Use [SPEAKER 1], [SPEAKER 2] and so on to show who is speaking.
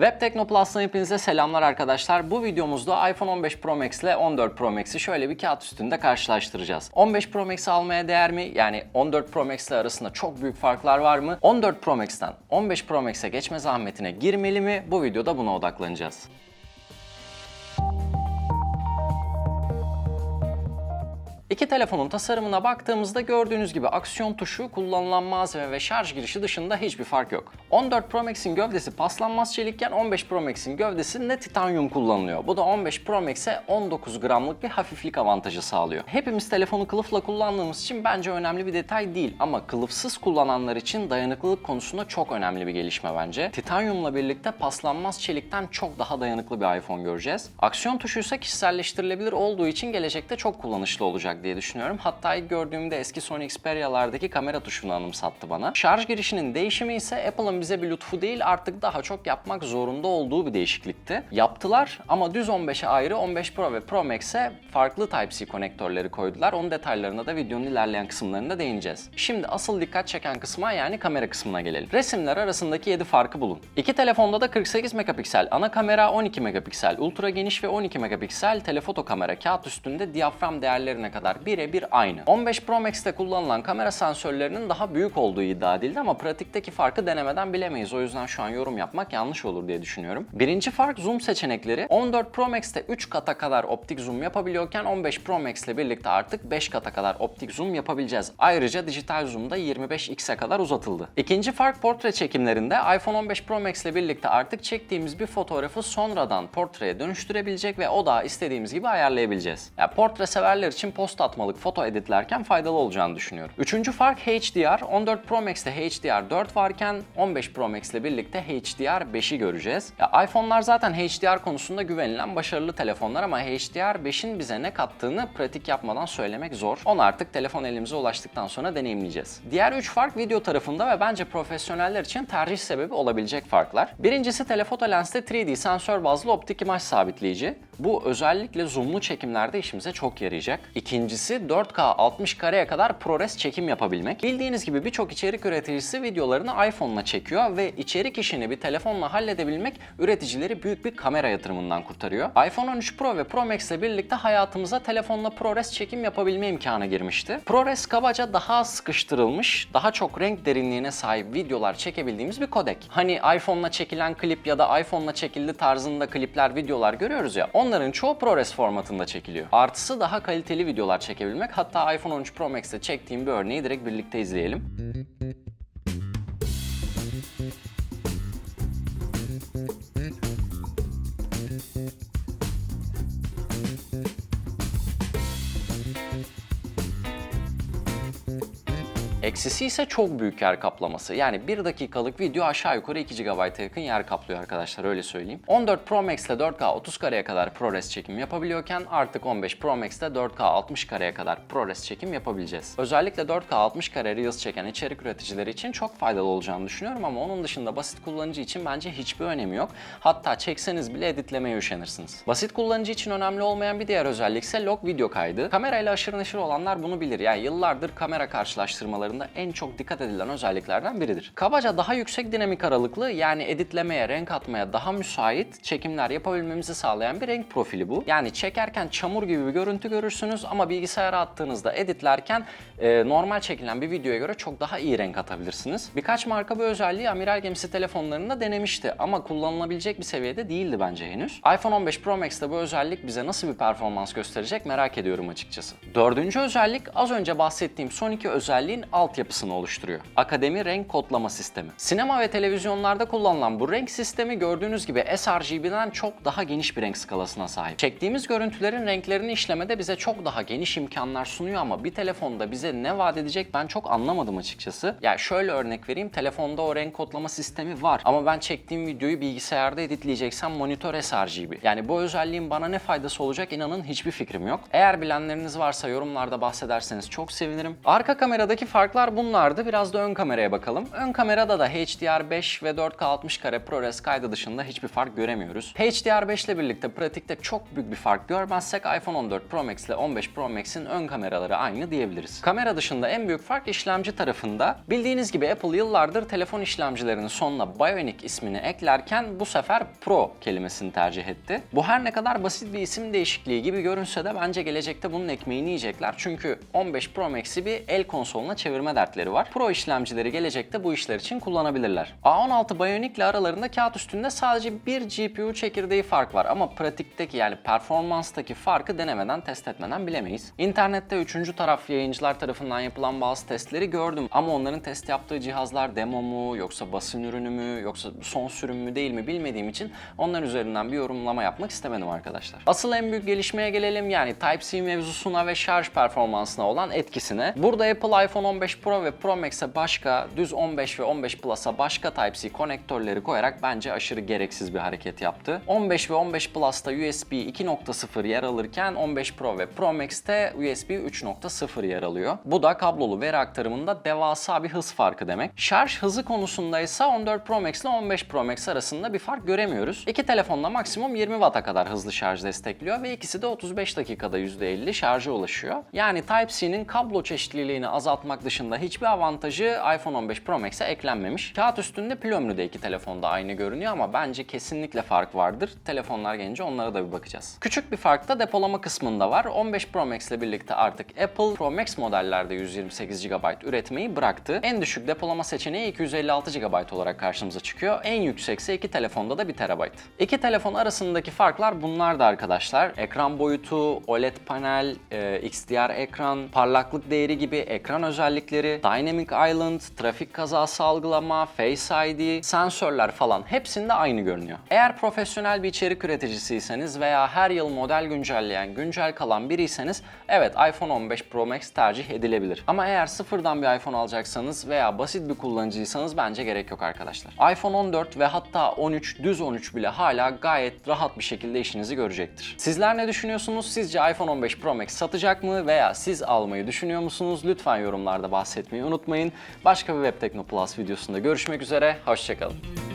[SPEAKER 1] Web Teknoplus'tan hepinize selamlar arkadaşlar. Bu videomuzda iPhone 15 Pro Max ile 14 Pro Max'i şöyle bir kağıt üstünde karşılaştıracağız. 15 Pro Max'i almaya değer mi? Yani 14 Pro Max ile arasında çok büyük farklar var mı? 14 Pro Max'ten 15 Pro Max'e geçme zahmetine girmeli mi? Bu videoda buna odaklanacağız. İki telefonun tasarımına baktığımızda gördüğünüz gibi aksiyon tuşu, kullanılan malzeme ve şarj girişi dışında hiçbir fark yok. 14 Pro Max'in gövdesi paslanmaz çelikken 15 Pro Max'in gövdesinde titanyum kullanılıyor. Bu da 15 Pro Max'e 19 gramlık bir hafiflik avantajı sağlıyor. Hepimiz telefonu kılıfla kullandığımız için bence önemli bir detay değil ama kılıfsız kullananlar için dayanıklılık konusunda çok önemli bir gelişme bence. Titanyumla birlikte paslanmaz çelikten çok daha dayanıklı bir iPhone göreceğiz. Aksiyon tuşu ise kişiselleştirilebilir olduğu için gelecekte çok kullanışlı olacak diye düşünüyorum. Hatta ilk gördüğümde eski Sony Xperia'lardaki kamera tuşunu anımsattı bana. Şarj girişinin değişimi ise Apple'ın bize bir lütfu değil artık daha çok yapmak zorunda olduğu bir değişiklikti. Yaptılar ama düz 15'e ayrı 15 Pro ve Pro Max'e farklı Type-C konektörleri koydular. Onun detaylarına da videonun ilerleyen kısımlarında değineceğiz. Şimdi asıl dikkat çeken kısma yani kamera kısmına gelelim. Resimler arasındaki 7 farkı bulun. İki telefonda da 48 megapiksel ana kamera, 12 megapiksel ultra geniş ve 12 megapiksel telefoto kamera kağıt üstünde diyafram değerlerine kadar birebir aynı. 15 Pro Max'te kullanılan kamera sensörlerinin daha büyük olduğu iddia edildi ama pratikteki farkı denemeden bilemeyiz. O yüzden şu an yorum yapmak yanlış olur diye düşünüyorum. Birinci fark zoom seçenekleri. 14 Pro Max'te 3 kata kadar optik zoom yapabiliyorken 15 Pro Max ile birlikte artık 5 kata kadar optik zoom yapabileceğiz. Ayrıca dijital zoom da 25x'e kadar uzatıldı. İkinci fark portre çekimlerinde iPhone 15 Pro Max ile birlikte artık çektiğimiz bir fotoğrafı sonradan portreye dönüştürebilecek ve o da istediğimiz gibi ayarlayabileceğiz. Yani portre severler için post atmalık foto editlerken faydalı olacağını düşünüyorum. Üçüncü fark HDR. 14 Pro Max'te HDR 4 varken 15 Pro Max ile birlikte HDR 5'i göreceğiz. Ya iPhone'lar zaten HDR konusunda güvenilen başarılı telefonlar ama HDR 5'in bize ne kattığını pratik yapmadan söylemek zor. Onu artık telefon elimize ulaştıktan sonra deneyimleyeceğiz. Diğer 3 fark video tarafında ve bence profesyoneller için tercih sebebi olabilecek farklar. Birincisi telefoto lenste 3D sensör bazlı optik imaj sabitleyici. Bu özellikle zoomlu çekimlerde işimize çok yarayacak. İkincisi 4K 60 kareye kadar ProRes çekim yapabilmek. Bildiğiniz gibi birçok içerik üreticisi videolarını iPhone'la çekiyor ve içerik işini bir telefonla halledebilmek üreticileri büyük bir kamera yatırımından kurtarıyor. iPhone 13 Pro ve Pro Max ile birlikte hayatımıza telefonla ProRes çekim yapabilme imkanı girmişti. ProRes kabaca daha sıkıştırılmış, daha çok renk derinliğine sahip videolar çekebildiğimiz bir kodek. Hani iPhone'la çekilen klip ya da iPhone'la çekildi tarzında klipler, videolar görüyoruz ya. Onların çoğu ProRes formatında çekiliyor. Artısı daha kaliteli videolar çekebilmek. Hatta iPhone 13 Pro Max'te çektiğim bir örneği direkt birlikte izleyelim. Eksisi ise çok büyük yer kaplaması. Yani 1 dakikalık video aşağı yukarı 2 GB'a yakın yer kaplıyor arkadaşlar öyle söyleyeyim. 14 Pro Max ile 4K 30 kareye kadar ProRes çekim yapabiliyorken artık 15 Pro Max'te 4K 60 kareye kadar ProRes çekim yapabileceğiz. Özellikle 4K 60 kare Reels çeken içerik üreticileri için çok faydalı olacağını düşünüyorum ama onun dışında basit kullanıcı için bence hiçbir önemi yok. Hatta çekseniz bile editlemeye üşenirsiniz. Basit kullanıcı için önemli olmayan bir diğer özellik ise log video kaydı. Kamerayla aşırı neşir olanlar bunu bilir. Yani yıllardır kamera karşılaştırmaları en çok dikkat edilen özelliklerden biridir. Kabaca daha yüksek dinamik aralıklı yani editlemeye, renk atmaya daha müsait çekimler yapabilmemizi sağlayan bir renk profili bu. Yani çekerken çamur gibi bir görüntü görürsünüz ama bilgisayara attığınızda editlerken e, normal çekilen bir videoya göre çok daha iyi renk atabilirsiniz. Birkaç marka bu özelliği amiral gemisi telefonlarında denemişti ama kullanılabilecek bir seviyede değildi bence henüz. iPhone 15 Pro Max'te bu özellik bize nasıl bir performans gösterecek merak ediyorum açıkçası. Dördüncü özellik az önce bahsettiğim son iki özelliğin altyapısını oluşturuyor. Akademi renk kodlama sistemi. Sinema ve televizyonlarda kullanılan bu renk sistemi gördüğünüz gibi sRGB'den çok daha geniş bir renk skalasına sahip. Çektiğimiz görüntülerin renklerini işlemede bize çok daha geniş imkanlar sunuyor ama bir telefonda bize ne vaat edecek ben çok anlamadım açıkçası. Ya yani şöyle örnek vereyim. Telefonda o renk kodlama sistemi var ama ben çektiğim videoyu bilgisayarda editleyeceksem monitör sRGB. Yani bu özelliğin bana ne faydası olacak inanın hiçbir fikrim yok. Eğer bilenleriniz varsa yorumlarda bahsederseniz çok sevinirim. Arka kameradaki farklar Farklar bunlardı. Biraz da ön kameraya bakalım. Ön kamerada da HDR5 ve 4K 60 kare ProRes kaydı dışında hiçbir fark göremiyoruz. HDR5 ile birlikte pratikte çok büyük bir fark görmezsek iPhone 14 Pro Max ile 15 Pro Max'in ön kameraları aynı diyebiliriz. Kamera dışında en büyük fark işlemci tarafında. Bildiğiniz gibi Apple yıllardır telefon işlemcilerinin sonuna Bionic ismini eklerken bu sefer Pro kelimesini tercih etti. Bu her ne kadar basit bir isim değişikliği gibi görünse de bence gelecekte bunun ekmeğini yiyecekler. Çünkü 15 Pro Max'i bir el konsoluna çevirme dertleri var. Pro işlemcileri gelecekte bu işler için kullanabilirler. A16 Bionic ile aralarında kağıt üstünde sadece bir GPU çekirdeği fark var ama pratikteki yani performanstaki farkı denemeden test etmeden bilemeyiz. İnternette üçüncü taraf yayıncılar tarafından yapılan bazı testleri gördüm ama onların test yaptığı cihazlar demo mu yoksa basın ürünü mü yoksa son sürüm mü değil mi bilmediğim için onlar üzerinden bir yorumlama yapmak istemedim arkadaşlar. Asıl en büyük gelişmeye gelelim yani Type-C mevzusuna ve şarj performansına olan etkisine. Burada Apple iPhone 15 Pro ve Pro Max'e başka, düz 15 ve 15 Plus'a başka Type-C konektörleri koyarak bence aşırı gereksiz bir hareket yaptı. 15 ve 15 Plus'ta USB 2.0 yer alırken 15 Pro ve Pro Max'te USB 3.0 yer alıyor. Bu da kablolu veri aktarımında devasa bir hız farkı demek. Şarj hızı konusunda ise 14 Pro Max ile 15 Pro Max arasında bir fark göremiyoruz. İki telefonda maksimum 20 Watt'a kadar hızlı şarj destekliyor ve ikisi de 35 dakikada %50 şarja ulaşıyor. Yani Type-C'nin kablo çeşitliliğini azaltmak dışında hiçbir avantajı iPhone 15 Pro Max'e eklenmemiş. Kağıt üstünde pil ömrü de iki telefonda aynı görünüyor ama bence kesinlikle fark vardır. Telefonlar gelince onlara da bir bakacağız. Küçük bir fark da depolama kısmında var. 15 Pro Max ile birlikte artık Apple Pro Max modellerde 128 GB üretmeyi bıraktı. En düşük depolama seçeneği 256 GB olarak karşımıza çıkıyor. En yüksekse iki telefonda da 1 TB. İki telefon arasındaki farklar bunlar da arkadaşlar. Ekran boyutu, OLED panel, e, XDR ekran, parlaklık değeri gibi ekran özellikleri, Dynamic Island, trafik kazası algılama, Face ID, sensörler falan hepsinde aynı görünüyor. Eğer profesyonel bir içerik üreticisiyseniz veya her yıl model güncelleyen, güncel kalan biriyseniz evet iPhone 15 Pro Max tercih edilebilir. Ama eğer sıfırdan bir iPhone alacaksanız veya basit bir kullanıcıysanız bence gerek yok arkadaşlar. iPhone 14 ve hatta 13, düz 13 bile hala gayet rahat bir şekilde işinizi görecektir. Sizler ne düşünüyorsunuz? Sizce iPhone 15 Pro Max satacak mı veya siz almayı düşünüyor musunuz? Lütfen yorumlarda bahsetmeyi unutmayın. Başka bir Web Tekno Plus videosunda görüşmek üzere. Hoşçakalın.